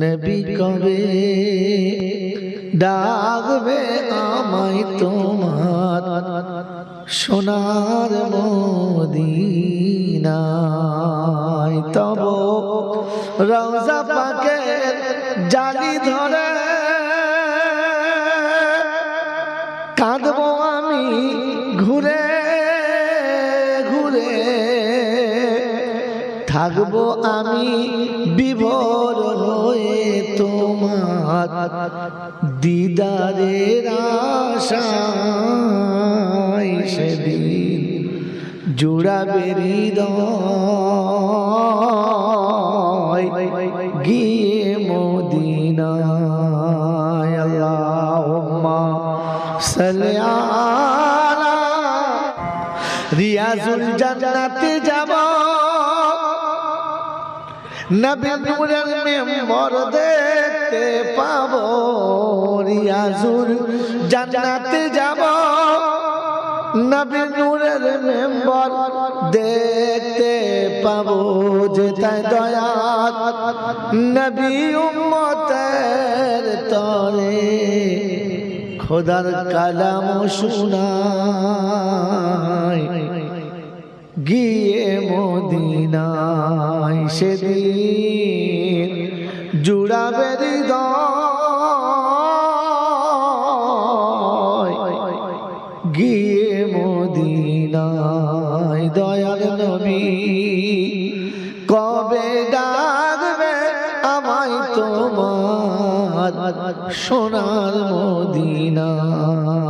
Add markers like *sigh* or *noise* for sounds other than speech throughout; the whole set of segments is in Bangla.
নবী কবে ডাকবে আমায় তোমার সোনার মদিনায়? তব রওজা পাকে জালি ধরে কাঁদবো আমি ঘুরে ঘুরে। থাকব আমি বিভোর হয়ে তোমার দিদারের আশায় সেদিন জোড়াবে হৃদয় গিয়ে মদিনায়। আল্লাহুম্মা সাল্লি আলা রিয়াজুল জান্নাতে যাব। নবী নূরের মেম্বর দেখতে পাবো, রিয়াজুল জান্নাতে যাব। নবী নূরের মেম্বর দেখতে পাবো যেতায় দয়া নবী উম্মতের তরে খোদার কালাম শুনায় গিয়ে মদিনায় সেদিন জুড়াবে গিয়ে মদিনায় দয়াল নবী কবে ডাকবে আমায় তোমার সোনার মদিনায়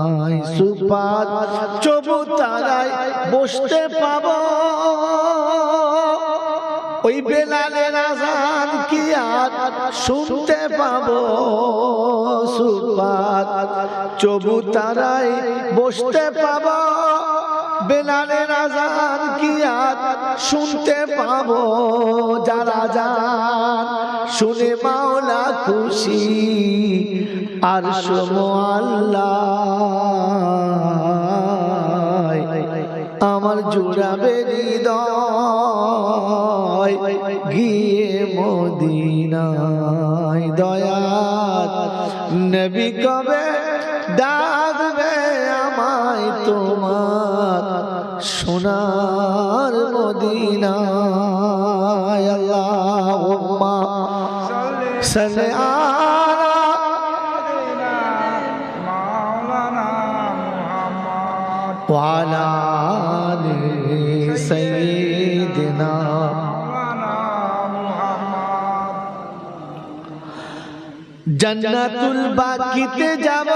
সুপাত চবুতারায় বসতে পাব। ওই বেলালের আজান কি আর শুনতে পাবো? সুপাত চবুতারায় বসতে পাব। বেলালের আজান কি আর শুনতে পাব? যারা যান শুনে মাওলা খুশি, আর সমো আল্লাহ। আমার জোড়াবে হৃদয় গিয়ে মদিনায় দয়াত। নবী কবে ডাকবে আমায় তোমার সোনার মদিনায়? আল্লাহ সালে আলা জান্নাতুল বাকিতে যাব।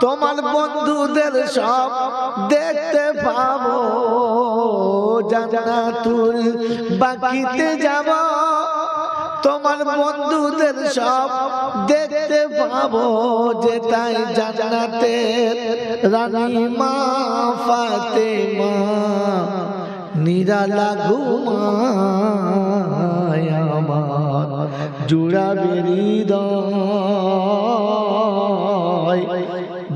তোমার বন্ধুদের সব দেখতে পাবো। জান্নাতুল বাকিতে যাব। তোমার বন্ধুদের সব দেখতে পাবো। যে তাই জান্নাতের রানী মা ফাতেমা। নিরালা ঘুমায় আমার, জুড়াবে হৃদয়,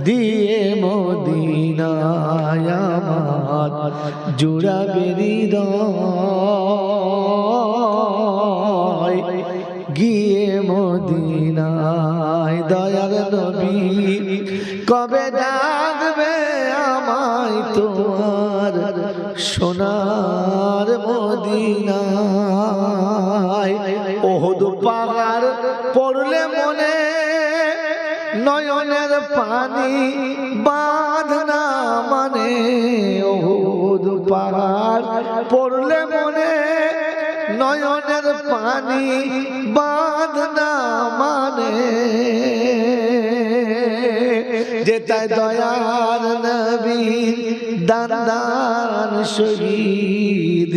দিয়ে মদিনায় আমার, জুড়াবে হৃদয়, গিয়ে মদিনায়। দয়ার নবী, কবে ডাকবে আমায় তোমার সোনার মদিনায় ওহদ পাহাড় পড়লে মনে নয়নের পানি বাঁধনা মানে ওহুদ পাহাড় পড়লে মনে নয়নের পানি বাঁধনা যেটা দয়ার নবী দান দান শহীদ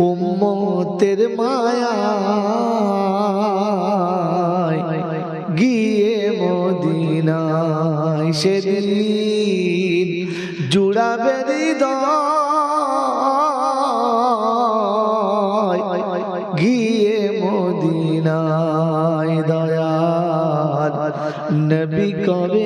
উম্মতের মায়া গিয়ে মদিনায় সেদিন জুড়াবে হৃদয়, গিয়ে মদিনায় দয়া নবী কবে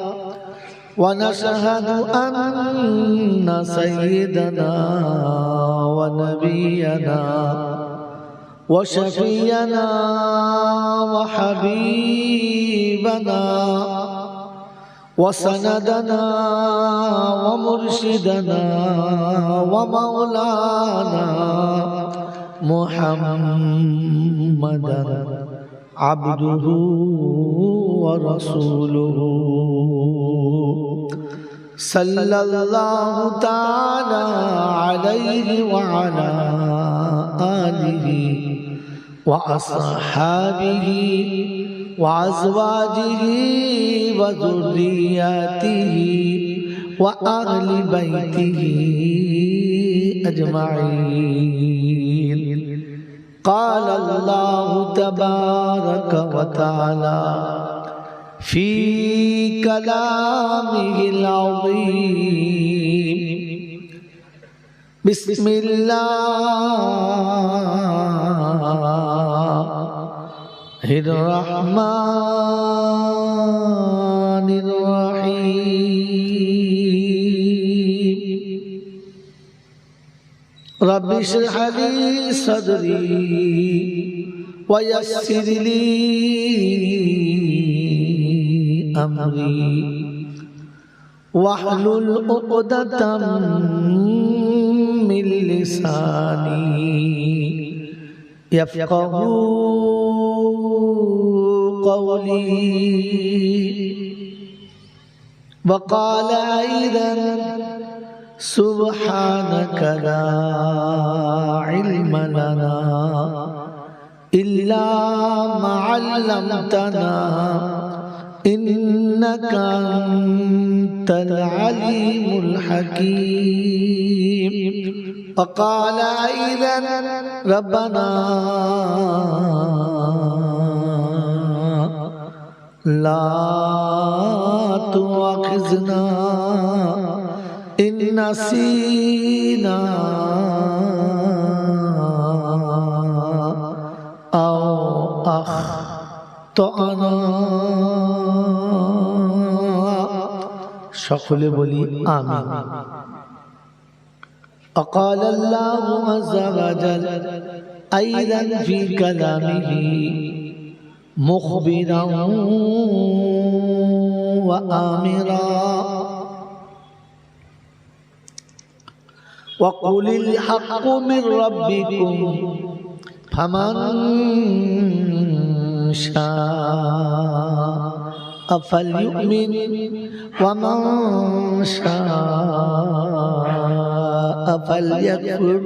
ونشهد أن سيدنا ونبينا وشفينا وحبيبنا وسندنا ومرشدنا ومولانا محمدا عبده ورسوله صلى الله تعالى عليه وعلى آله وأصحابه وأزواجه وذرياته وأهل بيته أجمعين. قال الله تبارك وتعالى في كلامه العظيم بسم الله الرحمن الرحيم رب اشرح لي صدري ويسر لي أمري واحلل عقدة من لساني. يفقه قولي. وقال أيضا سبحانك لا علم لنا إلا ما علمتنا. إنك أنت العليم الحكيم. وقال أيضا ربنا لا تؤاخذنا إن نسينا أو أخطأنا. সকলে বলি আমিন وقال الله عز وجل أيضا في كلامه مخبرا وآمرا وقل الحق من ربكم فمن شاء فليؤمن ومن شاء فليكفر.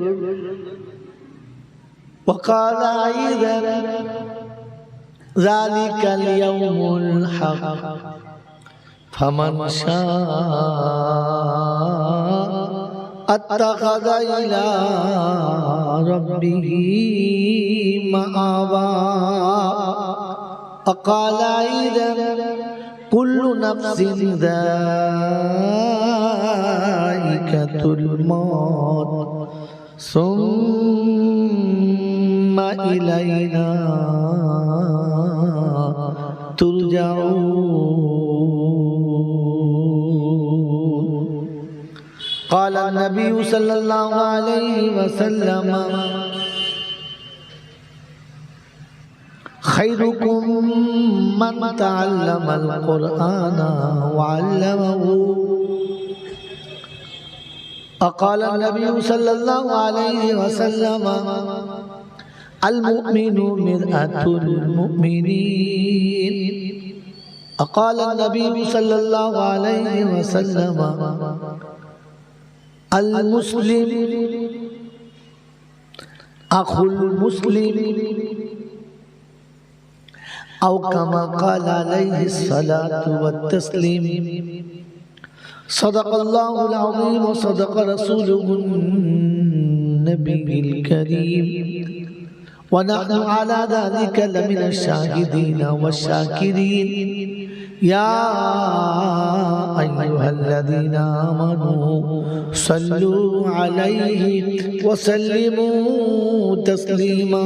وقال أيضا ذلك اليوم الحق. فمن شاء اتخذ إلى ربه مآبا. وقال أيضا كل نفس ذائقة الموت. ثم إلينا ترجعون. قال النبي صلى الله عليه وسلم خيركم من تعلم القرآن وعلمه. أقال النبي صلى الله عليه وسلم المؤمن مرآة المؤمنين. أقال النبي صلى الله عليه وسلم المسلم أخو المسلم. أو كما قال عليه الصلاة والتسليم. صدق الله العظيم وصدق رسوله النبي الكريم. ونحن على ذلك لمن الشاهدين والشاكرين. يا أيها الذين آمنوا صلوا عليه وسلموا تسليما.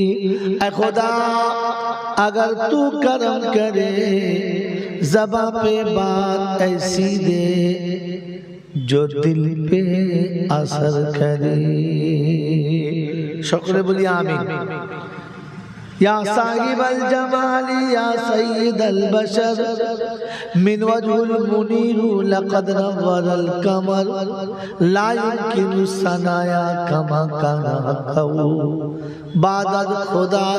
خدا اگر تو کرم کرے زباں پہ بات ایسی دے جو دل پہ اثر کرے شکر بولی آمین يا صاحب الجمال يا سيد البشر من وجه المنير لقد نور القمر لا يمكن صنايا كما كان حقه بعد خدا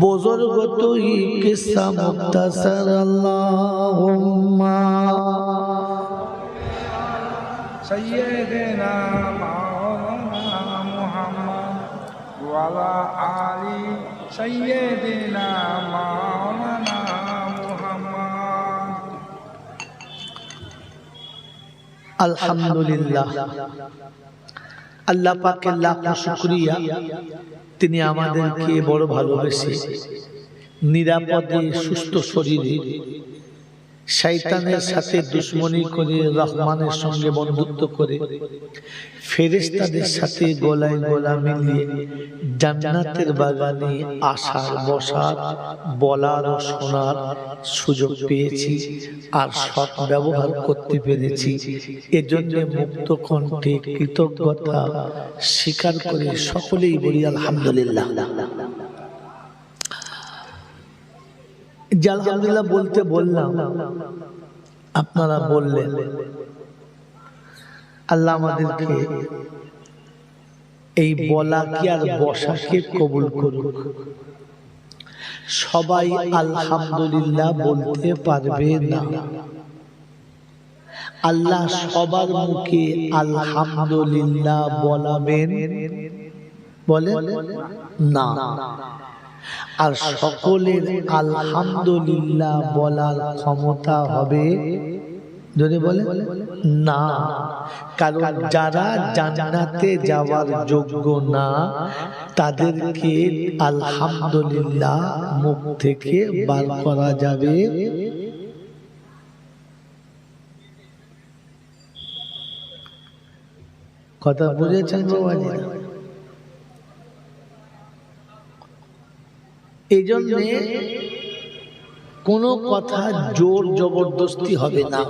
بزرگ توی قصہ مختصر اللہم سیدنا مولانا محمد وعلى آلی সৈয়দিনা মাওলানা মুহাম্মদ। আল্লাহ পাকে শুকরিয়া। তিনি আমাদেরকে বড় ভালোবেসে নিরাপদে সুস্থ শরীরে শৈতানের সাথে দুশ্মনী করে রহমানের সঙ্গে বন্ধুত্ব করে ফেরেশতাদের সাথে গলায় গলা মিলিয়ে জান্নাতের বাগানে আসার বসার বলার ও শোনার সুযোগ পেয়েছি আর সৎ ব্যবহার করতে পেরেছি। এজন্য মুক্ত কণ্ঠে কৃতজ্ঞতা স্বীকার করে। সকলেই বলি আলহামদুলিল্লাহ। যে আলহামদুলিল্লাহ বলতে বললাম। আপনারা বললেন, আল্লাহ আমাদেরকে এই বলা কি আর বসাকে কবুল করুক? সবাই আলহামদুলিল্লাহ বলতে পারবে না। আল্লাহ সবার মুখে আলহামদুলিল্লাহ বলাবেন? বলেন, না। আর সকলের আলহামদুলিল্লাহ বলার ক্ষমতা হবে? যদি বলে, না। কারণ যারা জান্নাতে যাওয়ার যোগ্য না, তাদেরকে আলহামদুলিল্লাহ মুখ থেকে বার করা যাবে। কথা বুঝেছেন বাবাজিরা এই জন্যে কোনো কথা জোর জবরদস্তি হবে না।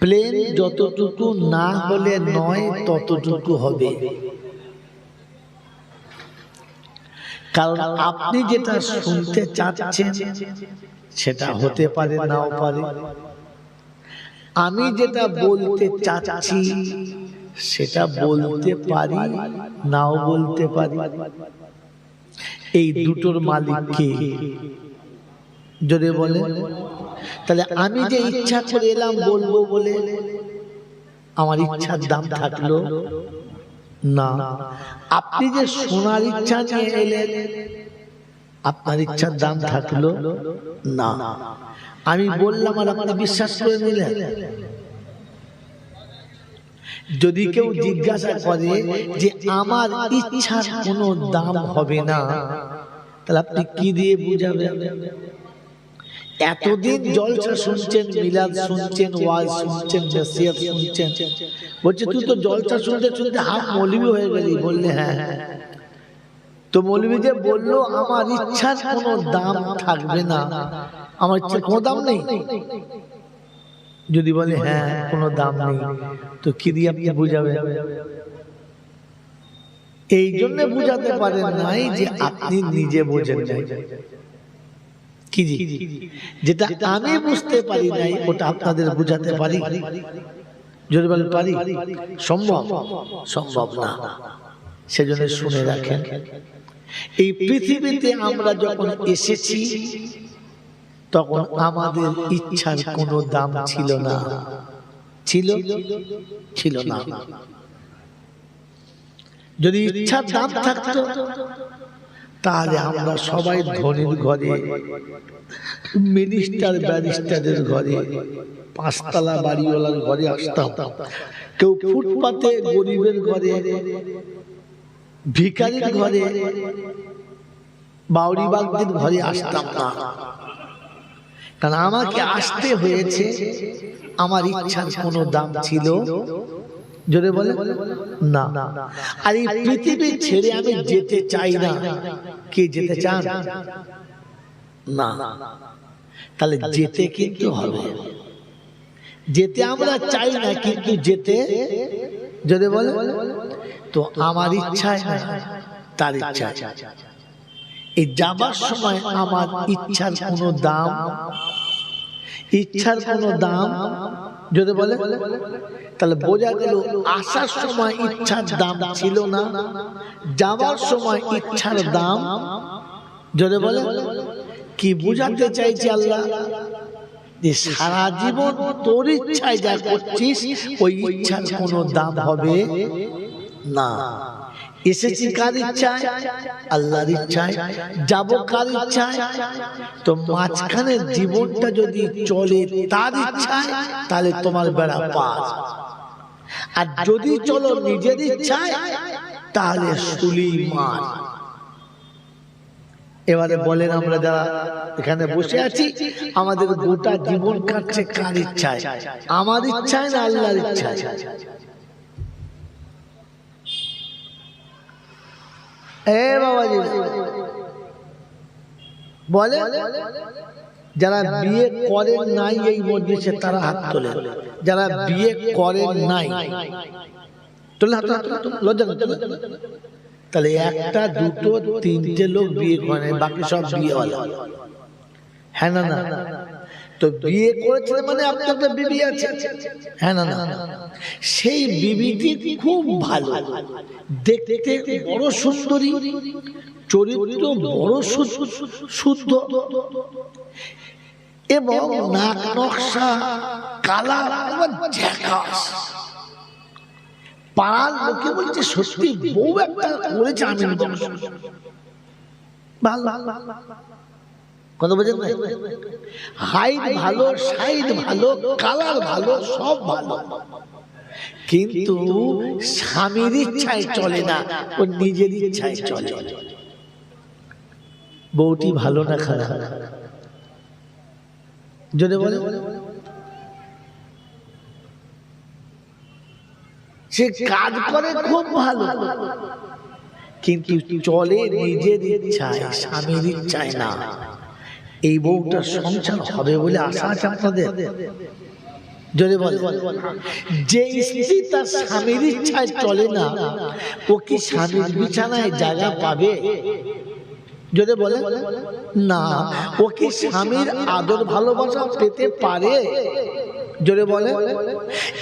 প্লেন যতটুকু না হলে নয়, ততটুকু হবে। কারণ আপনি যেটা শুনতে চাচ্ছেন, সেটা হতে পারে, নাও পারে। আমি যেটা বলতে চাচ্ছি, সেটা বলতে পারি, নাও বলতে পারি। এই দুটোর মালিক কে যদি বলে, তাহলে আমি যে ইচ্ছা করে এলাম বলব বলে আমার ইচ্ছার দাম থাকল? না। আপনি যে সোনার ইচ্ছা নিয়ে এলেন, আপনার ইচ্ছার দাম থাকল? না। আমি বললাম আর আপনি বিশ্বাস করে নিলেন? যদি কেউ জিজ্ঞাসা করে যে আমার ইচ্ছার কোনো দাম হবে না তাহলে আপনি কি দিয়ে বুঝাবেন? এতদিন জলসা শুনছেন মিলাদ শুনছেন ওয়াজ শুনছেন নসিহত শুনছেন। বলছে তুই তো জলসা শুনতে শুনতে হাফ মৌলবি হয়ে গেলি বললে হ্যাঁ। তো মৌলবি যে বলল আমার ইচ্ছার কোনো দাম থাকবে না আমার ইচ্ছার কোনো দাম নেই। যদি বলে হ্যাঁ। কোনো দাম নেই তো কি দিয়ে আপনি বুঝাবেন? এই জন্য বুঝাতে পারেন নাই যে আপনি নিজে বোঝেন নাই। কি জি? যেটা আমি বুঝতে পারি নাই ওটা আপনাদের বুঝাতে পারি। যদি বলেন পারি সম্ভব সম্ভব না। সেজন্য শুনে রাখেন। এই পৃথিবীতে আমরা যখন এসেছি তখন আমাদের ইচ্ছার কোনো দাম ছিল না। ছিল? ছিল না। যদি ইচ্ছার দাম থাকতো, তাহলে আমরা সবাই ধনির ঘরে মিনিস্টার ব্যারিস্টারের ঘরে, পাঁচতলা বাড়িওয়ালার ঘরে আসতাম। কেউ ফুটপাতে গরিবের ঘরে ভিকারির ঘরে বাউরিবাগদের ঘরে আসতাম না। কারণ আমাকে আসতে হয়েছে আমার ইচ্ছার কোনো দাম ছিল? জোরে বলে? না। আর এই পৃথিবী ছেড়ে আমি যেতে চাই না। কে যেতে চান? না। তাহলে যেতে কিন্তু হবে। যেতে আমরা চাই না কিন্তু যেতে। যদি বলে? তো আমার ইচ্ছায় না তার ইচ্ছায় এই যাবার সময় আমার ইচ্ছার কোনো দাম? ইচ্ছার কোনো দাম? যদি বলে, তাহলে বোঝা গেল আসার সময় ইচ্ছার দাম ছিল না যাওয়ার সময় ইচ্ছার দাম? যদি বলে, কি বুঝাতে চাইছি আল্লাহ? যে সারা জীবন তোর ইচ্ছায় যা করছিস, ওই ইচ্ছার কোনো দাম হবে না। এসেছি কার ইচ্ছায়? আল্লাহর ইচ্ছায়। যাব কার ইচ্ছায়? তো মাঝখানে জীবনটা যদি চলে তার ইচ্ছায় তাহলে তোমার বেড়া পার আর যদি চলো নিজের ইচ্ছায় তাহলে সুলি মার। এবারে বলেন আমরা যারা এখানে বসে আছি আমাদের গোটা জীবন কাটছে কার ইচ্ছায়? আমার ইচ্ছায় না আল্লাহর ইচ্ছায়? বলে, যারা বিয়ে করেন নাই এই মজলিসে তারা হাত তোলে। যারা বিয়ে করেন নাই। তোলে হাত লজ্জা তাহলে একটা, দুটো, তিনটে লোক বিয়ে করে বাকি সব বিয়ে হলো হ্যাঁ না না? তো মানে আপনার একটা বিবি আছে। হ্যাঁ না সেই বিবিটি খুব ভালো। দেখতে বড় বড় এবং নাক নকশা পাড়ার লোকে বলছে, সত্যি বউ একটা করেছে আমি ভালো। কথা বোঝেন হাইট ভালো সাইড ভালো, কালার ভালো, সব ভালো। কিন্তু স্বামীর ইচ্ছায় চলে না, ও নিজের ইচ্ছায় চলে। বউটি ভালো না খারাপ? যদি বলে সে কাজ করে খুব ভালো, কিন্তু চলে নিজের ইচ্ছায়, স্বামীর ইচ্ছায় না। এই বউটা সংসার হবে বলে আশা আছে আপনাদের? যে স্ত্রী তার স্বামীর ইচ্ছায় চলে না, ও কি স্বামীর বিছানায় জায়গা পাবে? যদি বলে না, ও কি স্বামীর আদর ভালোবাসা পেতে পারে? জোরে বলে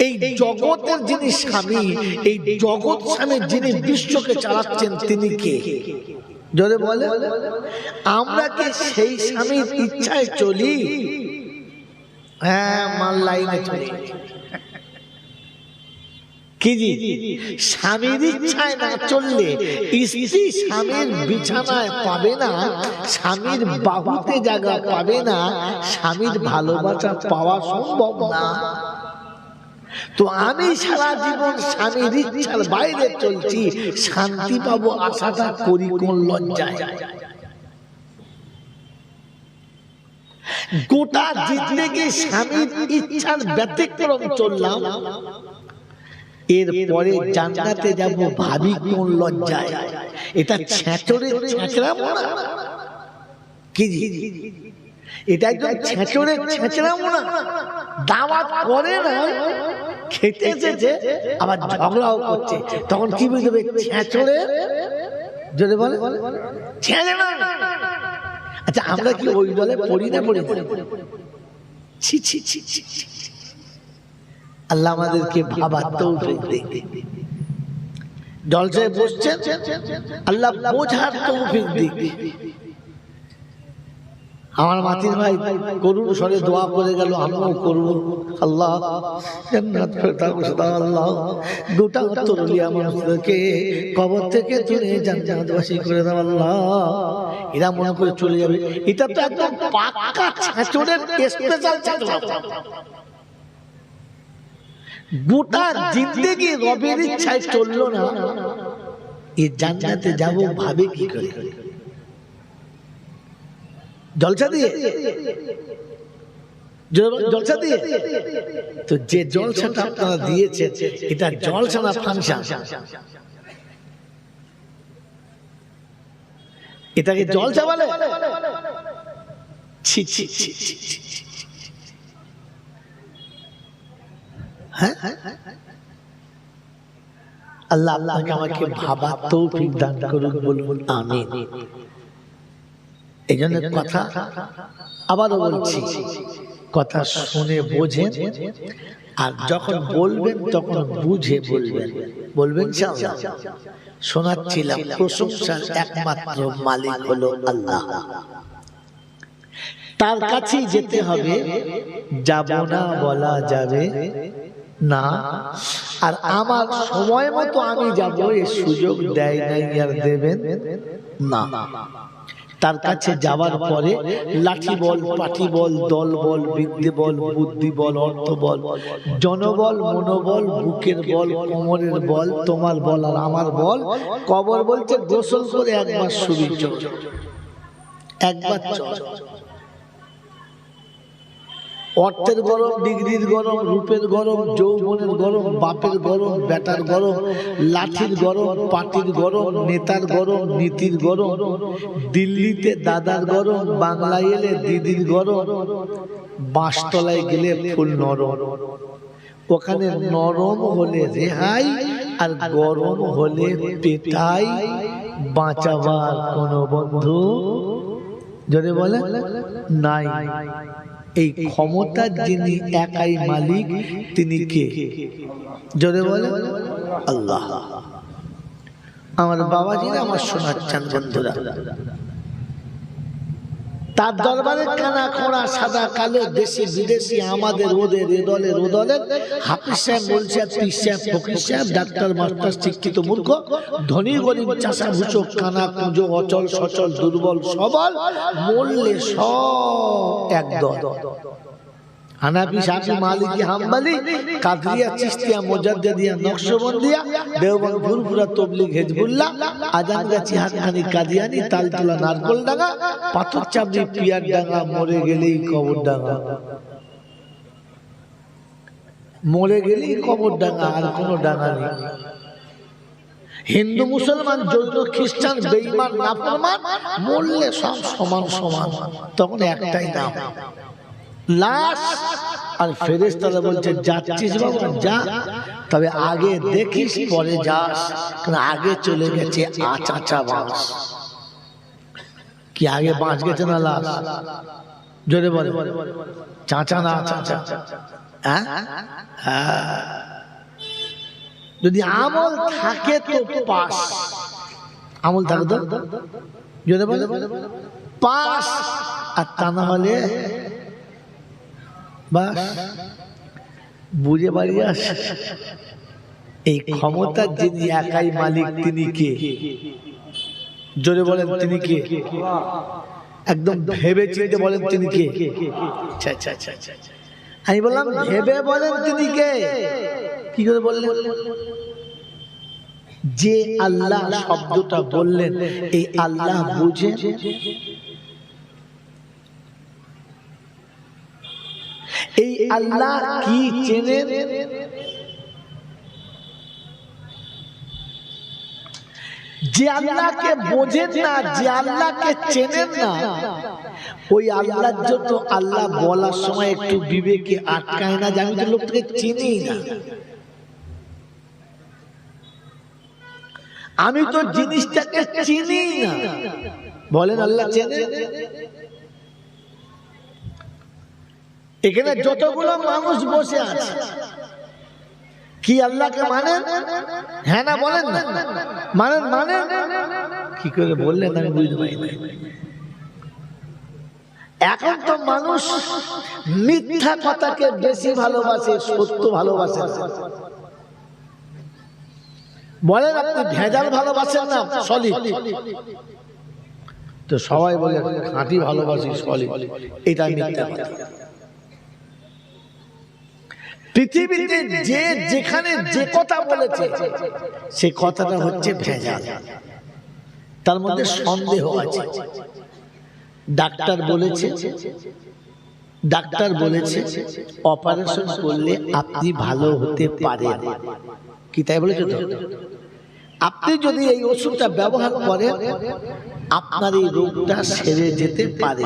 এই জগতের যিনি স্বামী, এই জগৎ স্বামীর যিনি বিশ্বকে চালাচ্ছেন, তিনি কে? জোরে বলে আমরা কি সেই স্বামীর ইচ্ছায় চলি? হ্যাঁ মাল লাইনে চলি। *laughs* কি জি? স্বামীর ইচ্ছায় না চললে স্ত্রী স্বামীর বিছানায় পাবে না স্বামীর বাহুতে জায়গা পাবে না স্বামীর ভালোবাসা পাওয়া সম্ভব না। তো আমি সারা জীবন স্বামীর ইচ্ছার বাইরে চলছি, শান্তি পাবো আশাটা করি কোন লজ্জায়? গোটা জিন্দগি স্বামীর ইচ্ছার ব্যতিক্রম চললাম। এরপরে জান্নাতে যাব ভাবি কোন লজ্জায়? এটা ছেঁচড়ে ছেঁচড়াবো না কি? এটা একদম ছেঁচড়ে ছেঁচড়াবো না দাওয়াত করে না, খেতে এসেছে আবার ঝগড়াও করছে। তখন কি বুঝবে ছেঁচড়ে? যদি বলে ছেঁচড়ে না। আচ্ছা আমরা কি ওই দলে পড়ি না পড়ি? ছি ছি ছি ছি। আল্লাহ আমাদেরকে ভাবার তৌফিক দিক জলসায় বসছেন, আল্লাহ বোঝার তৌফিক দিক। আমার মাতির ভাই করুন স্বরে দোয়া করে গেল, আমিও করব। আল্লাহ, জান্নাত ফেরদাউস দাও আল্লাহ। দুটা তরুলিয়া কবর থেকে তুলে জান্নাতবাসী করে দাও আল্লাহ। এরা মনে করে চলে যাবে। এটা তো একদম পাক্কা ছাঁচড়ের স্পেশাল ছাঁচড় গোটা জিন্দেগি রবের ইচ্ছায় চলল না। এ জান্নাতে যাব ভাবে কি করে? জলসা দিয়ে জলসা দিয়ে তো যে জলসাটা আপনারা দিয়েছেন এটা জলসা না ফাংশন। এটাকে জলসা বলে? ছি। হ্যাঁ? আল্লাহ আল্লাহকে আমাকে ভাবা তৌফিক দান করুন বলুন আমিন। এই জন্য কথা আবারও বলছি কথা শুনে বোঝেন আর যখন বলবেন তখন বুঝে বলবেন। বলবেন? শোনাচ্ছিলাম প্রশংসার একমাত্র মালিক হলো আল্লাহ। তার কাছেই যেতে হবে যাব না বলা যাবে। না আর আমার সময় মতো আমি যাব এ সুযোগ দেয় নাই আর দেবেন না। তার কাছে যাওয়ার পরে লাঠি বল পাঠি বল দল বল বৃদ্ধি বল বুদ্ধি বল অর্থ বল জনবল মনোবল বুকের বল কোমরের বল তোমার বল আর আমার বল কবর বলছে গোসল করে একবার শুরু চল। একবার চল। অর্থের গরম, ডিগ্রির গরম, রূপের গরম, যৌবনের গরম, বাপের গরম, বেটার গরম, লাঠির গরম, পাটির গরম, নেতার গরম, নীতির গরম, দিল্লিতে দাদার গরম, বাংলায় এলে দিদির গরম বাঁশতলায় গেলে ফুল নরম। ওখানে নরম হলে রেহাই আর গরম হলে পেটাই বাঁচাবার কোনো বন্ধু? যদি বলে, নাই। এই ক্ষমতার যিনি একাই মালিক, তিনি কে? জোরে বলে আল্লাহ। আমার বাবাজিরা, আমার শোনাচ্ছেন বন্ধুরা। তার দরবারে কানা খোঁড়া সাদা কালো দেশি বিদেশি আমাদের ওদের এ দলের হাফিজ সাহেব মোল পিস সাহেব, ফকির সাহেব, ডাক্তার, মাস্টার, শিক্ষিত মূর্খ, ধনী, গরিব চাষা ভুচো কানা, কুঁজো, অচল, সচল, দুর্বল, সবল, মূল্যে সব এক দল। হানাফি সাফি মালিকি হাম্বালি কাদরিয়া চিস্তিয়া মোজাদ্দেদিয়া নকশবন্দিয়া ফুরফুরা তবলিগ হেজবুল্লাহ আজানগাছি হাতখানি কাদিয়ানি তালতলা নারকল ডাঙ্গা পাথর চাবড়ি পিয়ার ডাঙ্গা মরে গেলেই কবর ডাঙ্গা। মরে গেলেই কবর ডাঙ্গা আর কোনো ডাঙ্গা নেই। হিন্দু মুসলমান জৈন খ্রিস্টান বেইমান নাফরমান মরলে সব সমান সমান তখন একটাই নাম লাশ আর ফেরেশতারা বলছে, যাচ্ছিস বাবা, যা। তবে আগে দেখিস, পরে যাস। কারণ আগে চলে গেছে আচাচা বাঁশ কি আগে বাঁচ গেছে না লাশ? জোরে বলে। চাচা না চাচা? হ্যাঁ? হ্যাঁ। যদি আমল থাকে তো পাস। আমল থাকে তো? জোরে বলে। পাস। আর তা না হলে বাস, বুঝে বাড়ি আস এই ক্ষমতার যিনি একাই মালিক, তিনি কে? জোরে বলেন, তিনি কে? একদম ভেবে চিনতে বলেন, তিনি কে। আমি বললাম, ভেবে বলেন, তিনি কে? কি করে বললেন? যে আল্লাহ শব্দটা বললেন, এই আল্লাহ বুঝে এই আল্লাহ কি চেনেন? যে আল্লাহকে বোঝেন না, যে আল্লাহকে চেনেন না, ওই আল্লাহর জন্য আল্লাহ বলার সময় একটু বিবেকে আটকায় না, যে আমি তো লোকটাকে চিনি না। আমি তো জিনিসটাকে চিনি না। বলেন, আল্লাহ চেনে এখানে যতগুলো মানুষ বসে আছে কি আল্লাহকে মানেন? হ্যাঁ না বলেন না। মানেন মানেন? কি করে বললেন আমি বুঝতে পারি না। এখন তো মানুষ মিথ্যা কথাকে বেশি ভালোবাসে সত্য ভালোবাসে বলেন আপনি ভেজাল ভালোবাসেন না সলিড। তো সবাই বলে খাঁটি ভালোবাসি সলিড। এটা মিথ্যা কথা। পৃথিবীতে যে যেখানে যে কথা বলেছে সে কথাটা হচ্ছে ভেজাল। তার মধ্যে সন্দেহ আছে। ডাক্তার বলেছে ডাক্তার বলেছে অপারেশন করলে আপনি ভালো হতে পারেন। কি তাই বলেছে আপনি যদি এই ওষুধটা ব্যবহার করেন আপনার এই রোগটা সেরে যেতে পারে।